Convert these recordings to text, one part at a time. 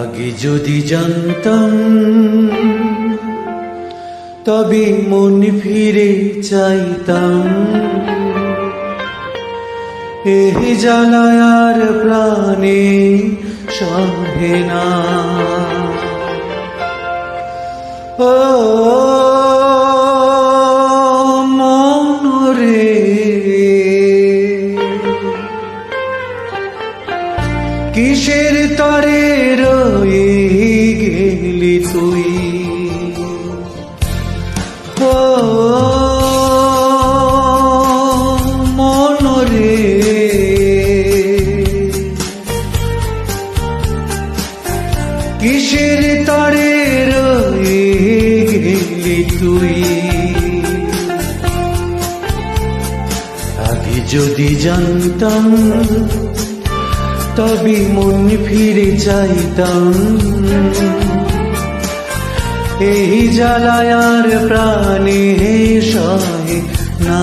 আগে যদি জানতাম তবে মন ফিরে চাইতাম। এই জানায়ার প্রাণে সহে না। ও কিসের তরে রয়ে গেলি তুই? ও, মন রে। কিসের তরে রয়ে গেলি তুই? যদি জানতাম তবে মন ফিরে চাইতাম। এই জ্বালায়ার প্রাণে সহে না।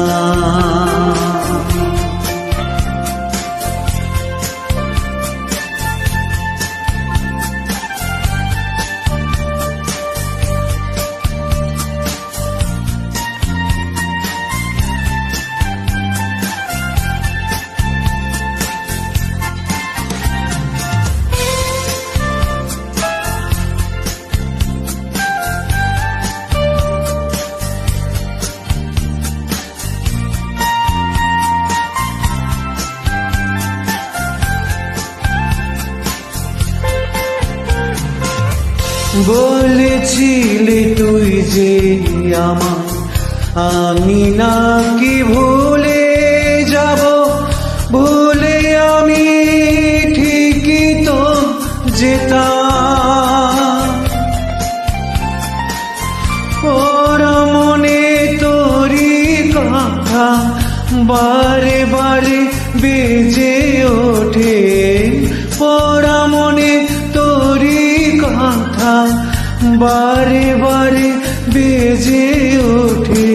বলেছিলি তুই যে আমার, আমি নাকি ভুলে যাব, ভুলে আমি ঠিকই তো যেতাম। ওর মনে তোরি কথা বারে বারে বেজে ওঠে পড়া বারে বারে বেজে ওঠে,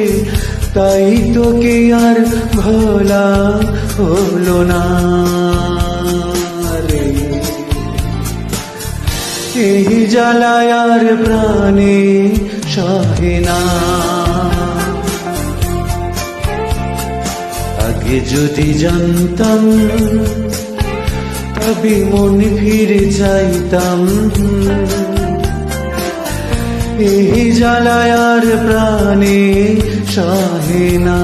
তাই তোকে আর ভোলা হলো না এই জ্বালায়ার প্রাণে সহে না। আগে যদি জানতাম, তবে মন ফিরে চাইতাম। এই জ্বালায়ার প্রাণে সহে না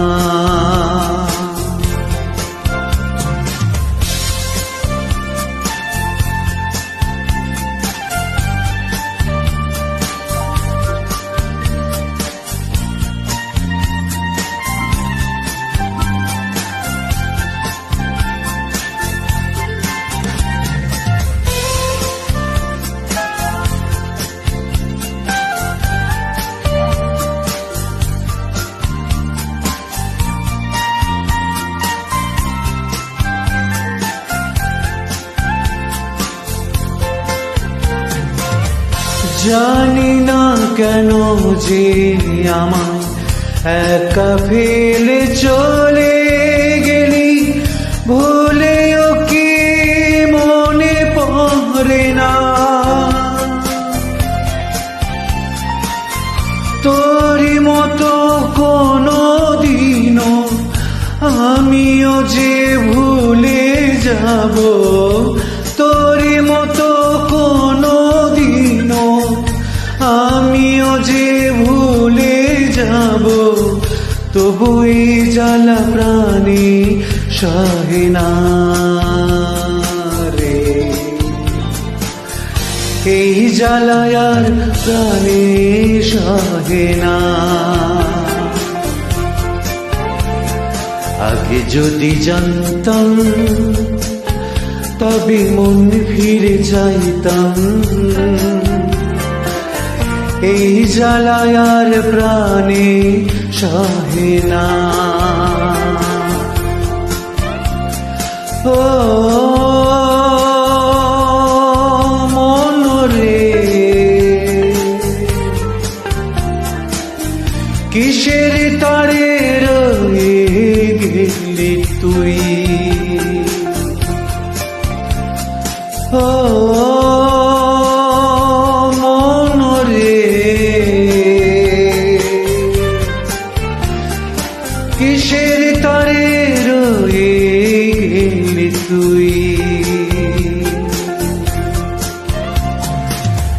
জানি না কেন যে আমার একা ফেলে চলে গেলি। ভুলেও কি মনে পড়ে না? তোরই মতো কোনো দিনও আমিও যে ভুলে যাব। সহে রে এই জ্বালায়ার প্রাণে সহে আগে যদি জানতাম, তবে মন ফিরে চাইতাম। এই জ্বালায়ার প্রাণে সহে না ও মন কিসের তারে রয়ে গেলি তুই? ও তুই।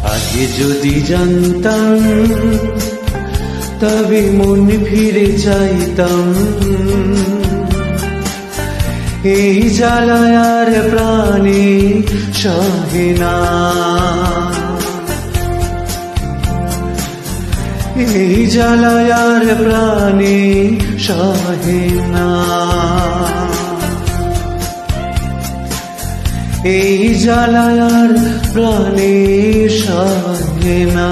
আগে যদি জানতাম, তবে মন ফিরে চাইতাম। এই জ্বালায়ার প্রাণে সহেনা এই জ্বালায়ার প্রাণে সহেনা এই জ্বালায়ার প্রাণে সহেনা